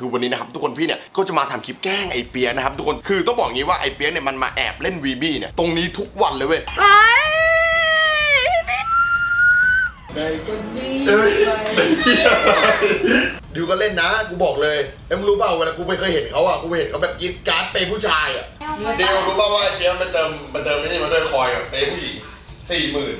คือวันนี้นะครับทุกคนพี่เนี่ยก็จะมาทำคลิปแกล้งไอ้เปียกนะครับทุกคนคือต้องบอกงี้ว่าไอ้เปียกเนี่ยมันมาแอบเล่นวีบีเนี่ยตรงนี้ทุกวันเลยเว้ยไอ้พี่ปิ๊กเอ้ยดิวก็เล่นนะกูบอกเลยเอ็มงรู้เปล่าเวลากูไม่เคยเห็นเขาอะกูไปเห็นเขาแบบกินการ์ดเปย์ผู้ชายอะเดวรู้เปล่าว่าไอ้เปียกมันเติมมันเติมไม่ใช่มาด้วยคอยกับเปย์ผู้หญิงสี่หมื่น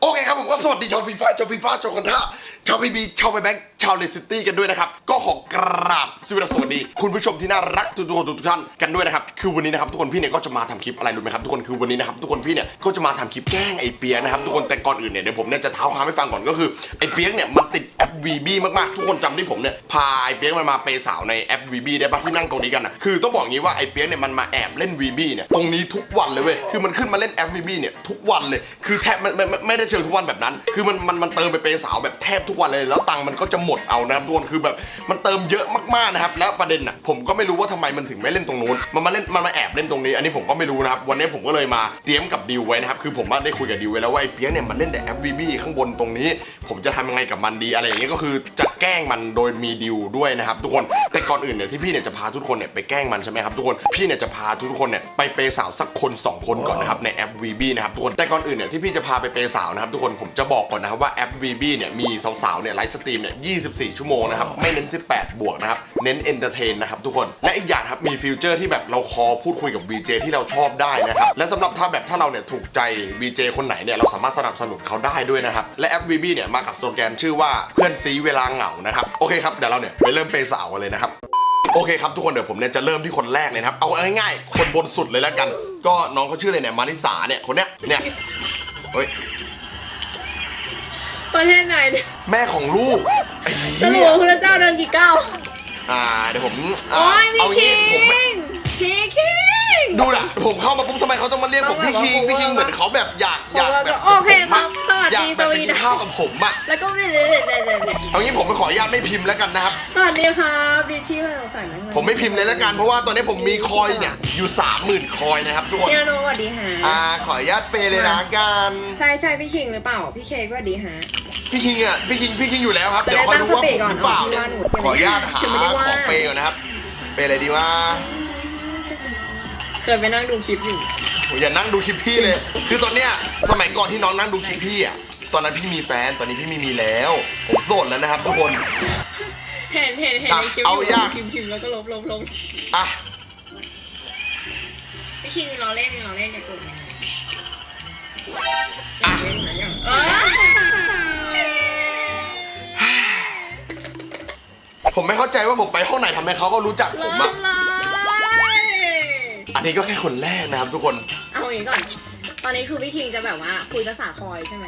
โอเคครับผมก็สวัสดีชาวฟีฟ่าชาวฟีฟ่าชาวคอนท่าชาวพีบีชาวไบแบงค์ ชาวเลสซิตี้กันด้วยนะครับ ก็ขอกราบสวัสดี คุณผู้ชมที่น่ารักทุกๆทุกท่านกันด้วยนะครับ คือวันนี้นะครับทุกคนพี่เนี่ยก็จะมาทำคลิปอะไรรู้ไหมครับทุกคนคือวันนี้นะครับทุกคนพี่เนี่ยก็จะมาทำคลิปแกล้งไอเปียกนะครับทุกคนแต่ก่อนอื่นเนี่ยเดี๋ยวผมเนี่ยจะเท้าความให้ฟังก่อนก็คือไอเปียกเนี่ยมันติดแอป VB มากๆ ทุกคนจำที่ผมเนี่ยพาไอเปียกมันมาเปย์สาวในแอป VB ได้ปะที่นั่งตรงนี้กันนะคือต้องบอกงี้ว่าไอเปียกเนี่ยมันมาแอบเล่น VB เนี่ยตรงนี้ทุกวันเลยเว้ยคือมันขึ้นมาเล่นแอป VB เนี่ยทุกวันเลยคือแทบไม่ไม่ไม่ได้เชิงทุกวันแบบนั้น คือมันมันมันเติมไปเปสาวแบบแทบทุกวันเลยแล้วตังค์มันก็จะหมดเอานะครับทุกคนคือแบบมันเติมเยอะมากๆนะครับแล้วประเด็นอะผมก็ไม่รู้ว่าทำไมมันถึงไม่เล่นตรงนู้นมันมาเล่นมันมาแอบเล่นตรงนี้ อันนี้ผมก็ไม่รู้นะครับวันนี้ผมก็เลยมาเตรียมกับดิวไว้นะครับคือผมได้คุยกับดิวไว้แล้วว่าไอ้เปียกเนี่ยมันเล่นแต่แอป VB ข้างบนตรงนี้ ผมจะทำยังไงกับมันดีอะไรอย่างเงี้ยก็คือจะแกล้งมันโดยมีดิวด้วยนะครับทุกคนแต่ก่อนอื่นเนี่ยที่พี่เนี่ยจะพาทุกคนเนี่ยไปแกล้งมันใช่ไหมครับทุกคนพี่เนี่ยจะพาทุกคนเนี่ยไปเปสาวสักคนสองคนก่อนนะครับในแอป VB นะครับทุกคนแต่ก่อนอื่นเนี่ยที่พี่จะพาไปเปย์สาวนะครับทุกคนผมจะบอกก่อนนะครับว่าแอป VB เนี่ยมีสาวๆเนี่ยไลฟ์สตรีมเนี่ย24 ชั่วโมงนะครับ ไม่เน้น 18 บวกนะครับ เน้นเอนเตอร์เทนนะครับทุกคน และอีกอย่างครับ มีฟิวเจอร์ที่แบบเราคอพูดคุยกับ VJ ที่เราชอบได้นะครับ และสำหรับถ้าแบบถ้าเราเนี่ยถูกใจ VJ คนไหนเนี่ย เราสามารถสนับสนุนเขาได้ด้วยนะครับ และแอป VB เนี่ย มากับสโลแกนชื่อว่าเพื่อนซีเวลาเหงานะครับ โอเคครับ เดี๋ยวเราเนี่ยไปเริ่มเปย์สาวกันเลยนะครับ โอเคครับทุกคนเดี๋ยวผมเนี่ยจะเริ่มที่คนแรกเลยนะครับ เอาง่ายๆ คนบนสุดเลยแล้วกัน ก็น้องเขาชื่ออะไรเนี่ย มาริสาเนี่ย คนเนี้ย เนี่ย เฮ้ยประเทศไหนเนี่ย แม่ของลูกไอ้ สเหี้รุปยว่าพระเจ้าเดินกี่ก้าวอ่าเดี๋ยวผมอ่าโอ้ยเอาพี่งี้คิผมไม่งพี่คิงดูนะผมเข้ามาปุ๊บทำไมเขาต้องมาเรียกผมพี่คิงพี่คิงเหมือนเขาแบบอยากอยากแบบโอเคครับสวัสอยากดีแบบสไปวีกินดัสข้าวกับผมอะแล้วก็ไม่เลยเลยเลยเลยเอางี้ผมไปขออนุญาตไม่พิมพ์แล้วกันนะครับ สวัสดีครับดิชี่เคยสงสัยไหมผมไม่พิมพ์เลยแล้วกันเพราะว่าตอนนี้ผมมีคอยเนี่ยอยู่สามหมื่นคอยนะครับทุกคนพี่นาโนสวัสดีฮะอ่าขออนุญาตเปย์เลยนะกัน ใช่ใช่พี่คิงหรือเปล่าพี่เคกสวัสดีฮะ พี่คิงอะพี่คิงพี่คิงอยู่แล้วครับจะเดี๋ยวคอยดูว่าได้ผมตั้งสติก่อนหรือเปล่าเอาที่ว่าหนูขออนุญาตหายังไม่ได้ว่าของเปย์ก่อนนะครับ เปย์อะไรดีวะเคยไปนั่งดูคลิปอยู่ผมอย่านั่งดูคลิปพี่เลย คือตอนเนี้ยสมัยก่อนที่น้องนั่งดูคลิปพี่อะ ตอนนั้นพี่มีแฟน ตอนนี้พี่ไม่มีแล้ว ผมโสดแล้วนะครับทุกคน เห็นเห็นเห็นอะในคลิปเอายากพิมพ์พิมพ์แล้วก็ลบลบลบอะพี่คิงมีล้อเล่นมีล้อเล่นในกลุ่มยังไงอะเล่นไหมยังเออ ผมไม่เข้าใจว่าผมไปห้องไหนทำไมเขาก็รู้จักผมเริ่อะมเลยอันนี้ก็แค่คนแรกนะครับทุกคน เอาอย่างนี้ก่อน ตอนนี้คือพี่คิงจะแบบว่าคุยภาษาคอยใช่ไหม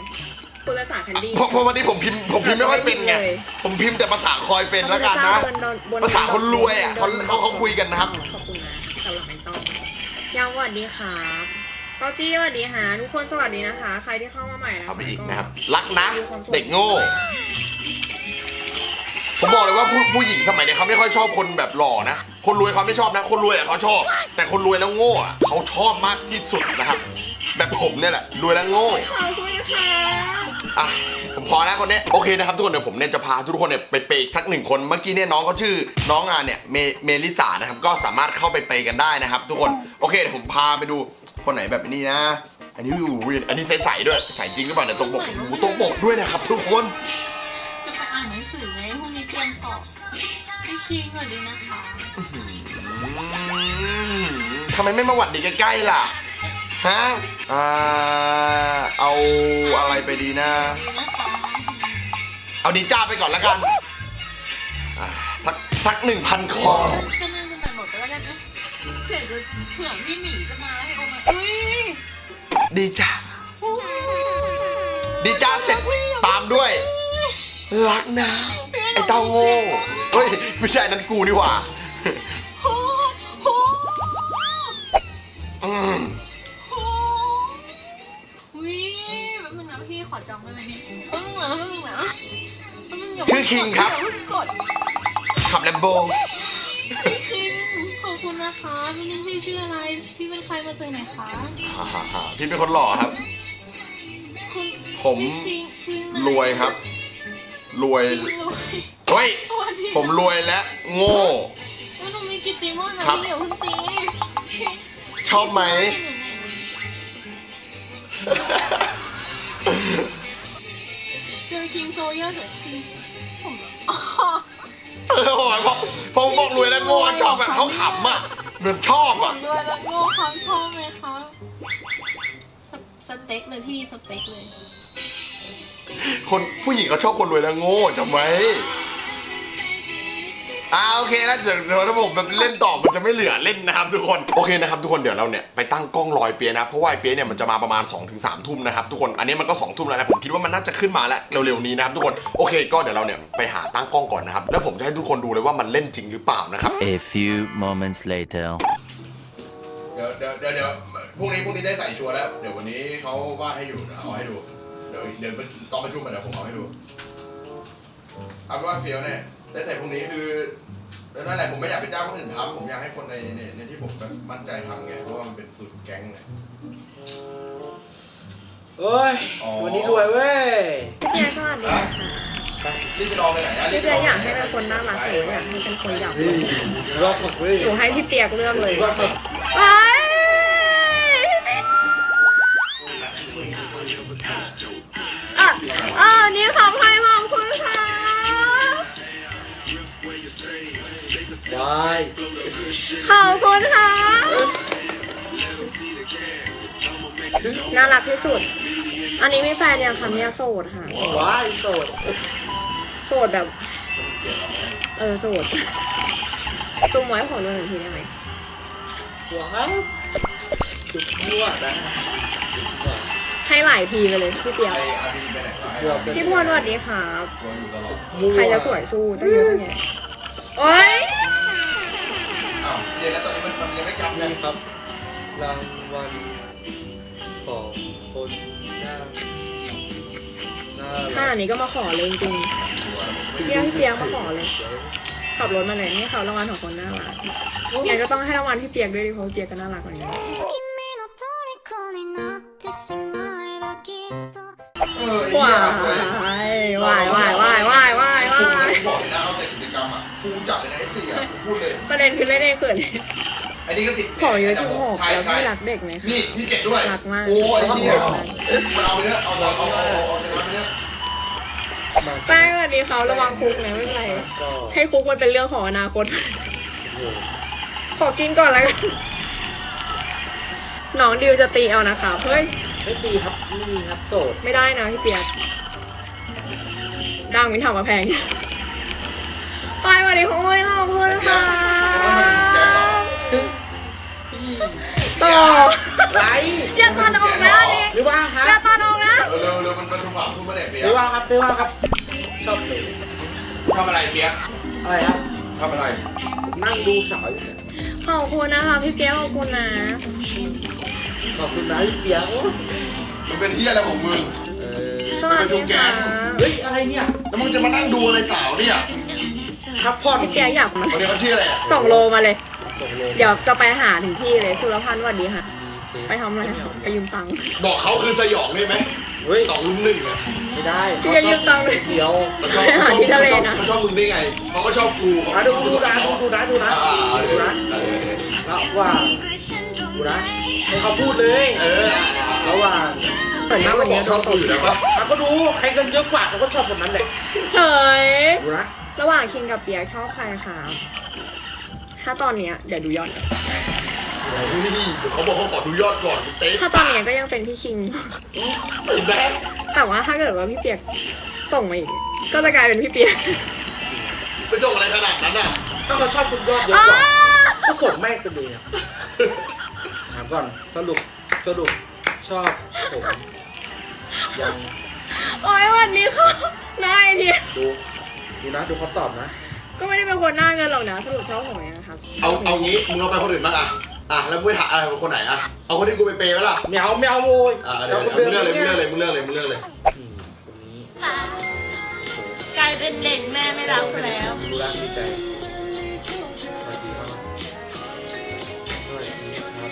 คุยภาษาแคนดี้ เพราะเพราะวันนี้ผมพิมพ์ผมพิมพ์ไม่ค่อยเป็นไงเลยผมพิมพ์แต่ภาษาคอยเป็นแล้วกันนะ ภาษาคนรวยอะเขาเขาเขาคุยกันนะครับ ขอบคุณนะสำหรับไม่ต้องยาวสวัสดีครับเต้าจี้สวัสดีฮะทุกคนสวัสดีนะคะ ใครที่เข้ามาใหม่นะคะเอาไปอีกนะครับ รักนะมีความสุขเด็กโง่ ผมบอกเลยว่าผู้ผู้หญิงสมัยเนี้ยเขาไม่ค่อยชอบคนแบบหล่อนะ คนรวยเขาไม่ชอบนะ คนรวยอะเขาชอบ แต่คนรวยแล้วโง่อะเขาชอบมากที่สุดนะครับ แบบผมเนี่ยแหละรวยแล้วโง่ ขอบคุณค่ะอะผมพอแล้วคนเนี้ยโอเคนะครับทุกคนเดี๋ยวผมเนี่ยจะพาทุกคนเนี่ยไปเปย์อีกสักหนึ่งคนเมื่อกี้เนี่ยน้องเขาชื่อน้องงานเนี่ยเมเมลิสานะครับก็สามารถเข้าไปเปย์กันได้นะครับ ทุกคนโอเคเดี๋ยวผมพาไปดูคนไหนแบบนี้นะ อันนี้อยู่วินอันนี้ใสๆด้วยใสจริงหรือเปล่าเนี่ยตรงปกโอ้โหตรงปกด้วยนะครับ ทุกคน รุ่งนี้เตรียมสอบพี่คิงก่อนดีนะคะทำไมไม่มาหวัดดีใกล้ๆล่ะ ฮะ อ่า เอาอะไรไปดีนะ ดีนะคะเอาดีจ้าไปก่อนแล้วกันอ่าสักสักหนึ่งพันคอ ก็นั่งกันไปหมดก็แล้วกันนะเผื่อจะเผื่อพี่หมีจะมาให้โอมาอุ้ยดีจ้าอุ้ยดีจ้าเสร็จตามด้วย รักนะไอ้ เต้าโง่เฮ้ยไม่ใช่นั้นกูนี่หว่าโหโหอืมโหอุ้ยแป๊บนึงนะพี่ขอจำได้ไหมพี่แป๊บนึงนะแป๊บนึงนะแป๊บนึงย่าชื่อคิงครับอย่าเพิ่งกดขับแลมโบพี่คิงขอบคุณนะคะพี่นี่พี่ชื่ออะไรพี่เป็นใครมาจากไหนคะฮ่าฮ่าๆพี่เป็นคนหล่อครับ คุณผม พี่คิงคิงไหนรวยครับ รวย คิงรวย เฮ้ยสวัสดีผมรวยและโง่ แล้วหนูมีกิตติมอนนะครับ พี่อย่าเพิ่งตีพี่ชอบไหมเจอคิมโซเยอร์เฉยคิมผมอ๋อเออพอพอผมบอกรวยและโง่ชอบแบบเขาขำอะเหมือนชอบผอะมด้วยแล้วโง่ครับชอบไหมครับสสเต็กเลยพี่สเต็กเลยคนผู้หญิงเขาชอบคนรวยและโง่จำไว้ อ่าโอเคแล้วเดี๋ยวเดี๋ยวถ้าผมแบบเล่นต่อมันจะไม่เหลือเล่นนะครับทุกคนโอเคนะครับทุกคนเดี๋ยวเราเนี่ยไปตั้งกล้องรอยเปียนะเพราะว่าไอ้เปียเนี่ยมันจะมาประมาณ2อถึงสามทุ่มนะครับทุกคนอันนี้มันก็2องทุ่มแล้วนะผมคิดว่ามันน่าจะขึ้นมาแล้วเร็วๆนี้นะครับทุกคนโอเคก็เดี๋ยวเราเนี่ยไปหาตั้งกล้องก่อนนะครับแล้วผมจะให้ทุกคนดูเลยว่ามันเล่นจริงหรือเปล่านะครับ A few moments later. เดี๋ยวเดี๋ยวเดี๋ยวเดี๋ยวพรุ่งนี้พรุ่งนี้ได้ใส่ชัวร์แล้วเดี๋ยววันนี้เขาวาดให้อยู่เดี๋ยวเอาให้ดูเดี๋ยวเดี๋ยวต้องประชุมกันเดี๋ยวผมเอาให้ดูเอาเป็นว่าเฟียวเนี่ ยได้ใส่พรุ่งนี้คือแล้วนั่นแหละผมไม่อยากไปจ้างคนอื่นทำผมอยากให้คนในในในที่ผมแบบมั่นใจทำไงเพราะว่ามันเป็นสูตรแก๊งไงเอ้ย อ๋อ วันนี้รวยเว้ย พี่เปียสวัสดีค่ะไปรีบไปรอไปไหนอะพี่เปียอยากให้เป็นคนน่ารักหรืออยากให้เป็นคนหยาบนี่รอบฝักเว้ยหนูให้พี่เปียกเลือกเลยรอบฝักไปพี่เปียกอะอะนี่ขอบให้ ขอบคุณค่ะน่ารักที่สุด อันนี้มีแฟนยังคะเนี่ยโสดค่ะวายโสด โสดแบบ เออโสดซุ่มไว้ขอดูหนึ่งทีได้ไหมหัวครับจุดยั่วนะให้หลายทีไปเลยพี่เปียกไออาร์บีไปไหนวะกลัวเป็นพี่พลสวัสดีครับกลัวอยู่ตลอดมั่วใครจะสวยสู้ตั้งเยอะตั้งแยะโอ๊ยอ้าวเดี๋ยวแล้วตอนนี้มันมันยังไม่จำเลย นี่ครับ รางวัลสองคนหน้าหน้า ขนาดนี้ก็มาขอเลยจริงๆพี่เปียกพี่เปียกมาขอเลย ขับรถมาเลยนี่เขารางวัลของคนน่ารักงั้นก็ต้องให้รางวัลพี่เปียกด้วยดิเพราะพี่เปียกก็น่ารักเหมือนกัน 君の虜になってしまえばきっと เออไอ้ ว้า เหี้ พูดเลย ประเด็นคือเล่นเองเขินไอ้นี่ก็ติดขอเยอะสิบหกใช่แล้วใช่พี่รักเด็กไหมคะนี่ที่เจ็ดด้วย รักมากโอ้ยไอ้เหี้ยมันเอาไปเถอะเอาเอาเอาเอาเอาชนะไปเถอะมาแป้งสวัสดีเขาระวังคุกนะไม่เป็นไรก็ให้คุกมันเป็นเรื่องของอนาคตโอ้โหขอกินก่อนแล้วกันน้องดิวจะตีเอานะคะเฮ้ยไม่ตีครับไม่มีครับโสดไม่ได้นะพี่เปียกดังมินทำมาแพง ไปสวัสดีของโอ้ยขอบคุณค่ะต่อไรอย่าตัดออกนะอันนี้หรือว่าคอย่ารับตัดออกนะ เร็วเร็วมันมันทุ่มหวานทุ่มมาเนี่ยเปียหรือว่าครับหรือว่าครับ ชอบเลยทำอะไรเปียอะไรครับ ทำอะไรนั่งดูสาวอยู่เนี่ยขอบคุณนะคะพี่เปียกขอบคุณนะ ขอบคุณนะพี่เปียกมันเป็นเหี้ยอะไรของมึงเออสวัสดีค่ะ เฮ้ยอะไรเนี่ย แล้วมึงจะมานั่งดูอะไรสาวเนี่ย พักผ่อนพี่เปียกอยากมา คนนี้เขาชื่ออะไรอะส่งโลมาเลย ส่งโลเดี๋ยวจะไปหาถึงที่เลย สุรพันธ์สวัสดีค่ะ ไปทำอะไรไปยืมตังค์ บอกเขาคือสยองได้ไหมเฮ้ยสองลุมหนึ่งอะไม่ได้พี่จะยืมตังค์เลย เดียวเขาชอบไปหาที่ทะเลนะ เขาชอบมึงได้ไงเขาก็ชอบกูอะดูดูนะดูดูนะดูนะอ่าอ่าดูนะเออระหว่างดูนะให้เขาพูดเลยเออระหว่างเปิดเขามากกก็ว่าบอนี้กชอบกูอยู่แล้วปะอะก็ดูใครเงินเยอะกว่าเขาก็ชอบคนนั้นแหละเฉยดูนะ ระหว่างคิงกับเปียกชอบใครคะถ้าตอนเนี้ยเดี๋ยวดูยอดเฮ้ยเขาบอกเขาขอดูยอดก่อนเต๊ะถ้าตอนเนี้ยก็ยังเป็นพี่คิง เห็นไหมแต่ว่าถ้าเกิดว่าพี่เปียกส่งมาอีก ก็จะกลายเป็นพี่เปียกไปส่งอะไรขนาดนั้นอะถ้าเขาชอบคุณยอดเยอะกว่าก็กดแม่งไปเลยอะถามก่อนสรุปสรุปชอบผมยังโอ้ยวันนี้เขาหน้าไอทีดู ดูนะดูเขาตอบนะ ก็ไม่ได้เป็นคนหน้าเงินหรอกนะสรุปชอบผมยังคะเอาเอางี้มึงเอาไปคนอื่นบ้างอะอะแล้วกูไปถามอะไรคนไหนอะเอาคนที่กูไปเปย์ไหมล่ะแมวแมวโวยอะเดี๋ยวอามึงเลือกเลยมึงนี่เลือกเลยมึงเลือกเลยมึงเลือกเลยอืมคนนี้กลายเป็นเด็กแม่ไม่รักซะแล้วดูแลดีใจสวัสดีครับสวัสดีครับ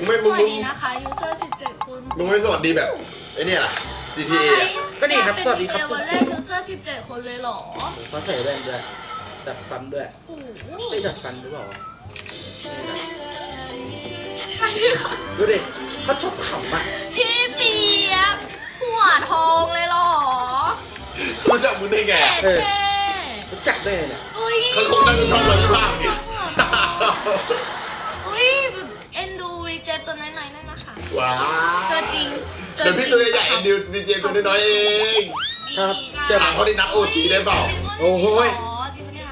สวยมึงไม่สมึงวัสมึงดีนะคะยูเซอร์17คุณมึงไม่สวัสดีแบบไอ้เนี่ยล่ะ GTA อะก็นี่ครับสวัสดีครับเอวันแรกยูเซอร์17คนเลยเหรอเขาใส่แว่นด้วยดัดฟันด้วยโอ้โหไม่ดัดฟันหรือเปล่าใช่ค่ะดูดิเขาชอบขำอะพี่เปียกหัวทองเลยเหรอรู้จักมึงได้ไงเท่เท่รู้จักได้ไงเนี่ยอุ้ยเขาคงน่าจะชอบเราที่ภาคไงอุ้ยแบบเอ็นดูดีเจตัวน้อยๆนั่นนะคะ ว้าตัวจริง เดี๋ยวพี่ตัวใหญ่ๆดิวดีเจตัวน้อยๆเองครับเชื่อถามเขาดินัดโอซีได้เปล่าโอ้โหยอ๋อจริงปะเนี่ย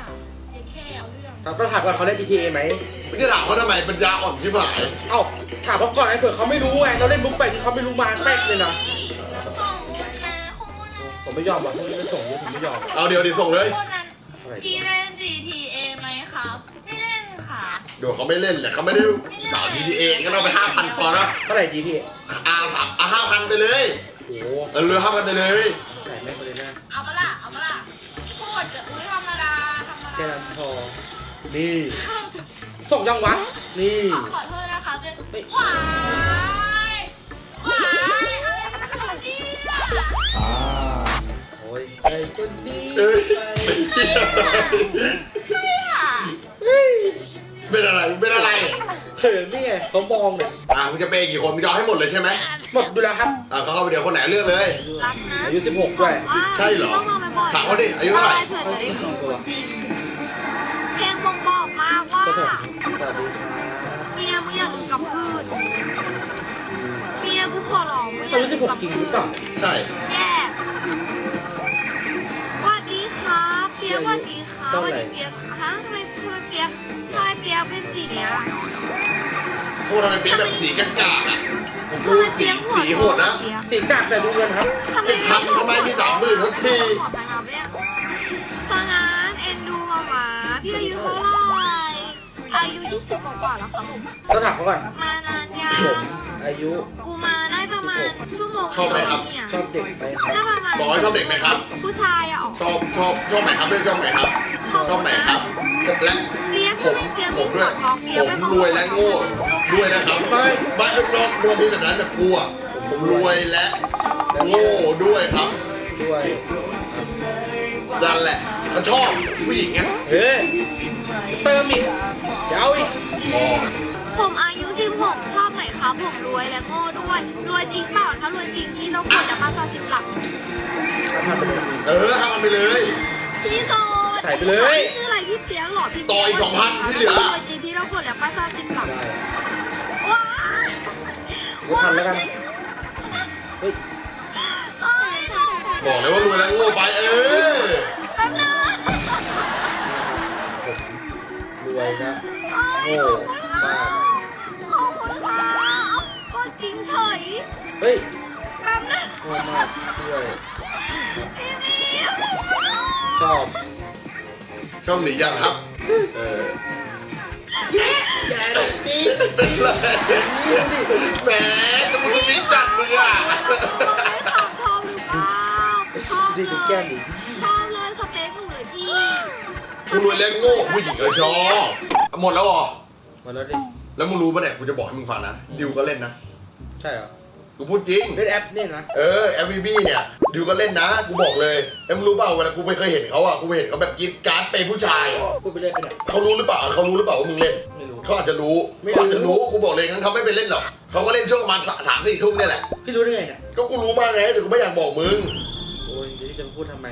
เด็กแค่เอาเรื่องถามต้องถามก่อนเขาเล่น GTA ไหมไม่ได้ถามเขาทำไมปัญญาอ่อนชิบหายเอ้าถามเขาก่อนไอ้เผื่อเขาไม่รู้ไงเราเล่นบุ๊กไปที่เขาไม่รู้มาแป๊กเลยนะของนะของนะผมไม่ยอมหรอกพวกนี้ไม่ส่งเยอะผมไม่ยอมหรอกเอาเดี๋ยวดิส่งเลยคนนั้นพี่เล่น GTA ไหมครับไม่เล่นค่ะ เดี๋ยวเขาไม่เล่นแหละเขาไม่ได้สาว GTA ก็ต้องไปห้าพันพอแล้วเท่าไหร่ดีพี่อาสามอะห้าพันไปเลยโอ้โหเออเหลือห้าพันไปเลยใส่ไม่พอเลยนะเอาปะล่ะเอาปะล่ะโคตรจะอุ้ยธรรมดาธรรมแค่ดานั้นพอ นี่ส่งยังวะ นี่ ขอขอโทษนะคะเป็นเฮ้ย หวายหวายอะไรกันเนี่ยโอ้ยไอ้คนดีเอ้ยเป็นเหี้ยอะไรใช่ค่ะ เป็นอะไรเป็นอะไรเขินนี่ไงเขามองเนี่ยอะมึงจะเปย์กี่คนมึงจะเอาให้หมดเลยใช่ไหมหมดดูแล้วครับอะเขาเข้าไปเดี๋ยวคนไหนเลือกเลย รักนะอายุ16ด้วยใช่เหรอ ต้องมองบ่อยๆถามเขาดิอายุเท่าไหร่เผื่อจะได้รู้จริงเพลงบ่งบอกมากว่าก็สวัสดีครับเมียมึงอย่าลืมกับพืชเมียกูขอร้องมึงออาย่ายุลืมกับ16จริงหพืรือชเปล่าใช่แย่สวัสดีครับเปียกสวัสดีครับสวัสดีเปียกฮะทำไมทำไมเปียกทำไม เปียกเป็นสีเนี้ยพวกทำไมเป็นแบบสีกากๆอะผมกูสีสีโหดนะสีกากแต่ดูเงินครับทำไมจะทำทำไมมีสามหมื่นทุกทีขอไปครับเนี่ยสงานเอ็นดูมาหมาพี่อายุเท่าไหร่อายุ20กว่าแล้วครับผมต้องถามเขาก่อนมานานยังอายุ กูมาได้ประมาณชั่วโมงชอบไหมครับชอบเด็กไหมครับได้ประมาณบอกว่าชอบเด็กไหมครับ ผู้ชายอะชอบชอบชอบไหนครับเรื่องชอบไหนครับ ชอบไหนครับ และเปียกผทำมไมเปียกผมด้วยท้องเปียกผมไม่รวยและโง่ด้วยนะครับไม่บ้านนอกรวยมีแบบนั้นแบบกูอะผมรวยและโง่ด้วยครับด้วยนั่นแหละเขาชอบผู้หญิงอะเฮ้ยเติมอีกเดี๋ยวเอาอีกอ๋อผมอายุ 16 ชอบไหมครับ ผมรวยและโง่ด้วย รวยจริงเปล่า ถ้ารวยจริงพี่ต้องกดจากมาซาสิบหลักทำไปเลยเออห้าพันไปเลย พี่โซน ใส่ไปเลยพี่ชื่ออะไรพี่เปียกเหรอพี่ต่ออีก2,000ที่เหลือรวยจริงพี่ต้องกดจากมาซาสิบหลักได้ว้ายไม่ทันแล้วกัน เฮ้ยเอ้ยบอกเลยว่ารวยและโง่ไปเออแป๊บนึงผมรวยนะเอ้ยโง่ขอบคุณค่ะบ้าขอบคุณค่ะก็จริงเฉยเฮ้ยแป๊บนึงโง่มากด้วยพี่มีชอบ ชอบหนียังครับ เออแกดอกจีเป็นไรแหมตะมุตะมิจัดมึงอะชอบชอบหรือเปล่าชอบดีเลดูแก้มยดิชอบเลยสเปคหนูเลยพี่กูรวยและโง่ผู้หญิงเออชอบหมดแล้วเหรอ มาแล้วดิ แล้วมึงรู้ปะเนี่ยกูจะบอกให้มึงฟังนะดิวก็เล่นนะ ใช่เหรอ กูพูดจริง เล่นแอปนี่นะเออ FVB เนี่ยดิวก็เล่นนะ กูบอกเลยแล้วมึงรู้เปล่าเวลากูไม่เคยเห็นเขาอะ กูไปเห็นเขาแบบกรีดการ์ดเป็นผู้ชาย พูดไปเรื่อยไปเนี่ยเขารู้หรือเปล่าเขารู้หรือเปล่าว่ามึงเล่น ไม่รู้ เขาอาจจะรู้ไม่รู้ เขาอาจจะรู้ กูบอกเลยงั้นเขาไม่ไปเล่นหรอกเขาก็เล่นช่วงประมาณสามสี่ทุ่มเนี่ยแหละ พี่รู้ได้ไงเนี่ย ก็กูรู้มากไงแต่กูไม่อยากบอกมึง โอ้ยเดี๋ยวพี่จะมาพูดทำไม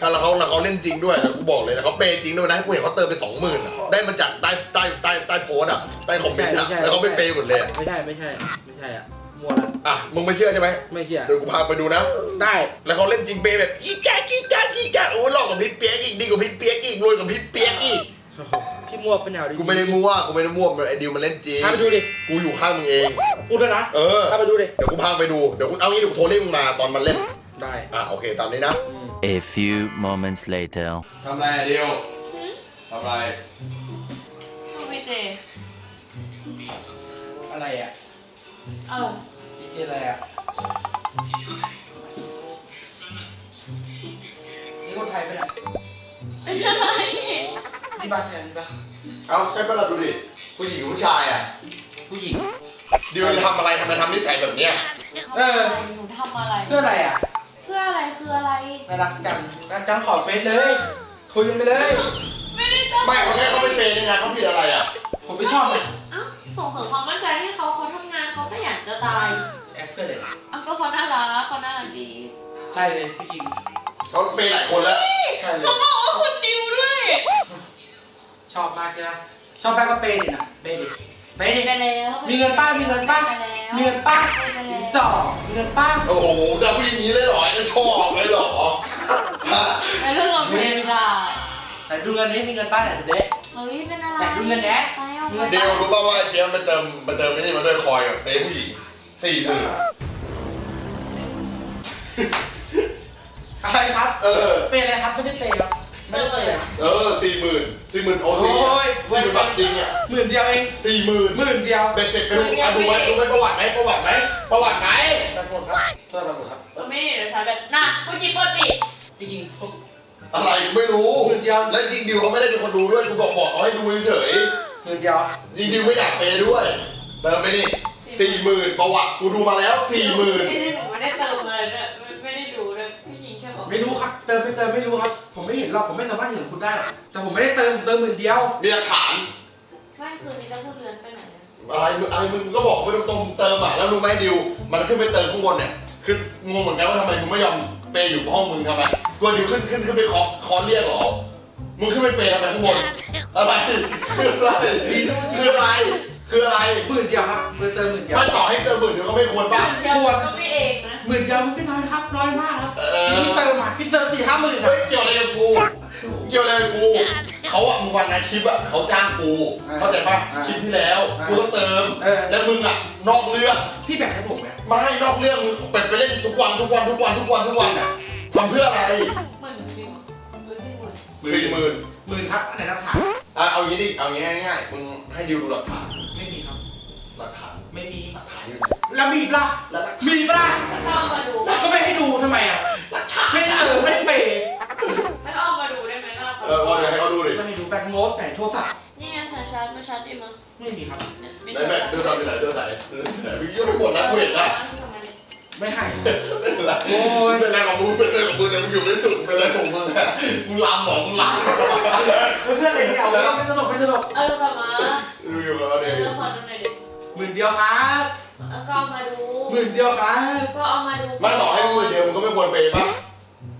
ถ้าเราเขาแล้วเขาเล่นจริงด้วยแล้วกูบอกเลยนะเขาเปย์จริงด้วยนะกูเห็นเขาเติมไปสองหมื่นได้มาจากใต้ใต้ใต้ใต้โพสต์อะใต้คอมเมนต์อะ ใช่ใช่ แล้วเขาไปเปย์หมดเลยอะไม่ใช่ไม่ใช่ไม่ ใช่อะมัวละอะมึงไม่เชื่อใช่ไหมไม่เชื่อเดี๋ยวกูพาไปดูนะ ได้แล้วเขาเล่นจริงเปย์แบบอีแจ๊กอีแจ๊กอีแจ๊กโอ้ยหลอกกว่าพี่เปียกอีกดีกว่าพี่เปียกอีกรวยกว่าพี่เปียกอีกโอ้โหพี่มัวเป็นแนวดิกูไม่ได้มั่วกูไม่ได้มั่วไอ้ดิวมันเล่นจริงพาไปดูดิกูอยู่ข้างมึงเองพูดด้วยนะเออพาไปดูดิเดี๋ยวกูพาไปดูเดี๋ยวกูเอางี้เดี๋ยวกูโทรเรียกมึงมาตอนมันเล่นได้อะโอเคตามนี้นะอืม A few moments later. ทำไรอะดิวทำไรชอบพี่เจอะไรอะ เอ้าดีเจอะไรอะนี่คนไทยปะเนี่ยไม่ใช่นี่บ้านแทนปะเอาใช่ปะล่ะดูดิผู้หญิงกับผู้ชายอะผู้หญิงดิวจะทำอะไรทำไมทำนิสัยแบบเนี้ยผเออ หนูทำอะไร เพื่ออะไรอะเพื่ออะไรคืออะไร น่ารักจังน่ารักจังขอเฟซเลย คุยกันไปเลย ไม่ได้จะไม่เขาแค่เขาไม่เป็นยังไงเขาผิดอะไรอะผมไม่ชอบเลย เอ้าส่งเสริมความมั่นใจให้เขาเขาทำงาน เขาขยันจะตาย แอปเพื่อนเลยเอ้าก็เขาน่ารักเขาน่ารักดีใช่เลยพี่คิงเขาเป็นหลายคนแล้ว ใช่เลยเขาบอกว่าคุณดิวด้วย ชอบมากใช่ไหมชอบแป้งก็เปย์ดินะเปย์ดิเปย์ดิ ไปแล้วมีเงินป้ามีเงินป้าไปแล้วมีเงินป้าไปแล้อีวกสองมีเงินป้าโอ้โหดับผู้หญิงนี้เลยเหรอไอ้ชอบเลยเหรอฮะไปเรื่องเราเพลงจ้ะแต่ดูเงินนี้มีเงินป้าไหนดูเด็กเฮ้ยเป็นอะไรแต่ดูเงินแดะ ไป เอาไปเดี๋ยวรู้ป่าวว่าไอ้เปียกไปเติมไปเติมไม่ใช่มาด้วยคอยกับเปย์ผู้หญิงสี่หมื่นอะไรครับ เออ เปย์อะไรครับไม่ได้เปย์ครับไม่ได้เปย์ครับเออสี่หมื่นสี่หมื่นโอซีโอ้ยสี่หมื่นบาทจริงอะหมื่นเดียวเองสี่หมื่นหมื่นเดียวเป็นเสร็จไปดูอะดูไว้ดูไว้ประวัติไหมประวัติไหมประวัติไหมตำรวจครับเพื่อนตำรวจครับไม่เดี๋ยวใช้แบบน่ะเมื่อกี้ปกติพี่คิงพวก อะไรไม่รู้ หมื่นเดียว และจริงดิวเขาไม่ได้เป็นคนดูด้วยกูบอกบอกเขาให้ดูเฉยห มื่นเดียวๆจริงดิวไม่อยากเปย์ด้วย เติมไปนี่สี่หมื่นประวัติกูดูมาแล้วสี่หมื่นพี่ที่หนูไม่ได้เติมอะไรด้วยไม่ไม่ได้ดูด้วยพี่คิงแค่บอกไม่รู้ครับ เติมไม่เติมไม่รู้ครับ ผมไม่เห็นหรอกผมไม่สามารถเห็นคุณได้หรอกแต่ผมไม่ได้เติมผมเติมหมื่นเดียว มีหลักฐาน ไม่คืนนี้จะพูดเรือนไปไหนเนี่ยอะไรมึงอะไรมึงก็บอกไม่ตรงๆเติมอะแล้วรู้ไหมดิว มันขึ้นไปเติมข้างบนเนี่ย คืองงเหมือนกันว่าทำไมมึงไม่ยอมเปย์อยู่ห้องมึงทำไมกลัวดิวขึ้นขึ้นขึ้นไปเคาะเคาะเรียกเหรอ มึงขึ้นไปเปย์ทำไมข้างบนอะไรคืออะไรคืออะไรคืออะไรหมื่นเดียวครับเลยเติมหมื่นเดียวไม่ต่อให้เติมหมื่นเดียวก็ไม่ควรป่ะเดี๋ยวก็ไม่เองนะหมื่นเดียวมันไม่น้อยครับน้อยมากครับเออพี่เติมอะพี่เติมสี่ห้าหมื่นเฮ้อะยเกี่ยวอะไรกับกูเกี่ยวอะไรกับกูเขาอะมึงฟังนะคลิปอะเขาจ้างกูอ่าเข้าใจป่ะอ่าคลิปที่แล้วอ่ากูต้องเติมเออแล้วมึงอะนอกเรื่องพี่แบ่งให้ผมไหมมาให้นอกเรื่องมึงไปไปเล่นทุกวันทุกวันทุกวันทุกวันทุกวันอะทำเพื่ออะไร สี่หมื่นสี่หมื่นหมื่นครับอันไหนหลักฐานอะเอางี้ดิ เอางี้ง่ายๆมึงให้ดิวดูหลักฐาน ไม่มีครับ หลักฐาน ไม่มี หลักฐานอยู่ไหนแล้วมีปะล่ะแล้วหลักมีปะล่ะถ้าเอามาดูก็ไม่ให้ดูทำไมอะไม่ได้เติมไม่ได้เปย์ถ้าเอามาดูได้ไหมล่ะเออว่าเดี๋ยวให้เขาดูดิไม่ให้ดูแบตโน้ตไหนโทรศัพท์นี่ไงสายชาร์จมาชาร์จดิมั้งไม่มีครับเนี่ยไหนแม่ดูตอนไปไหนดูไหนดูไหนมึงเยอะไปหมดนะกูเห็นนะ ไม่ให้ไม่เป็นไรโอ้ยเป็นไรของมึงเป็นไรของมึงเนี่ยมึงอยู่ไม่สุดเป็นไรของมึงอะมึงลามหมอมึงลามเพื่อนอะไรเนี่ยเอาไม่ตลกไม่ตลกเอาดูกลับมาดูอยู่แล้วเอเนี่ยอขอดูหน่อยดิหมื่นเดียวครับแล้วก็เอามาดูหมื่นเดียวครับก็เอามาดูไม่ต่อให้มึงเดียวมึงก็ไม่ควรเปย์ป่ะ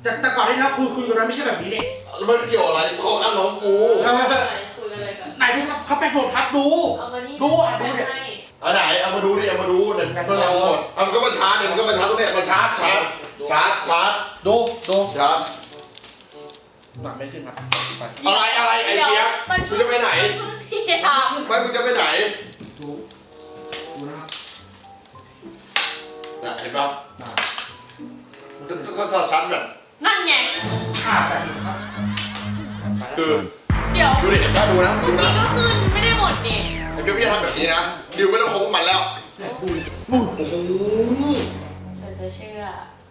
แต่แต่ก่อนนี้นะคุยคุยกันนั้นไม่ใช่แบบนี้นี่แล้วมันเกี่ยวอะไรมึงเขาข้างน้องกูอะไรคุยกันอะไรกันไหนดูครับเขาแปดโหมดครับดูเอามานี่ดูอะดูเนี่ย ให้อันไหนเอามาดูดิเอามาดูเนี่ยก็ลองหมดเอามันก็มาชาร์จเนี่ยมันก็มาชาร์จตรงเนี้ยมาชาร์จชาร์จชาร์จชาร์จดูดูชาร์จหนักไม่ขึ้นครับไปอะไรอะไรไอ้เปียกมันมึงจะไปไหนเพิ่งเสียไม่มึงจะไปไหนดูดูนะครับน่ะเห็นป่ะอ่าเขาชาร์จชั้นแบบนั่นไงอ่าแปดโหมดครับคือเดี๋ยวดูดิเห็นป่ะดูนะดูเมื่อนะกี้ก็ขึ้นไม่ได้หมดดิ ไอ้เปียกพี่จะทำแบบนี้นะดิวไม่ต้องคบกับมันแล้วเนี่ยคุยโอ้โหเดี๋ยวจะเชื่อ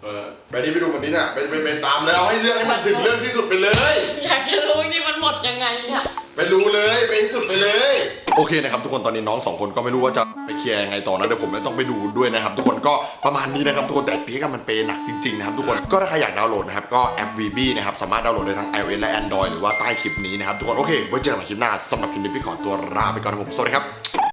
เออไปดิไปดูมันนี้น่ะไปไปไปตามเลยเอาให้เรื่องให้มันถึงเรื่องที่สุดไปเลย อยากจะรู้จริงมันหมดยังไงเนี่ยไปรู้เลยไปที่สุดไปเลย โอเคนะครับทุกคนตอนนี้น้องสองคนก็ไม่รู้ว่าจะไปเคลียร์ยังไงต่อนะเดี๋ยวผมเลยต้องไปดูด้วยนะครับ ทุกคนก็ประมาณนี้นะครับทุกคนแต่เปียกอะมันเปย์หนักจริงๆนะครับทุกคนก็ถ้าใครอยากดาวน์โหลดนะครับก็แอป VB นะครับสามารถดาวน์โหลดได้ทั้ง iOS และ Android หรือว่าใต้คลิปนี้นะครับทุกคนโอเคไว้เจอกันใหม่คลิปหน้าสำหรับคลิปนี้พี่ขอตัวลาไปก่อนนะครับผมสวัสดีครับ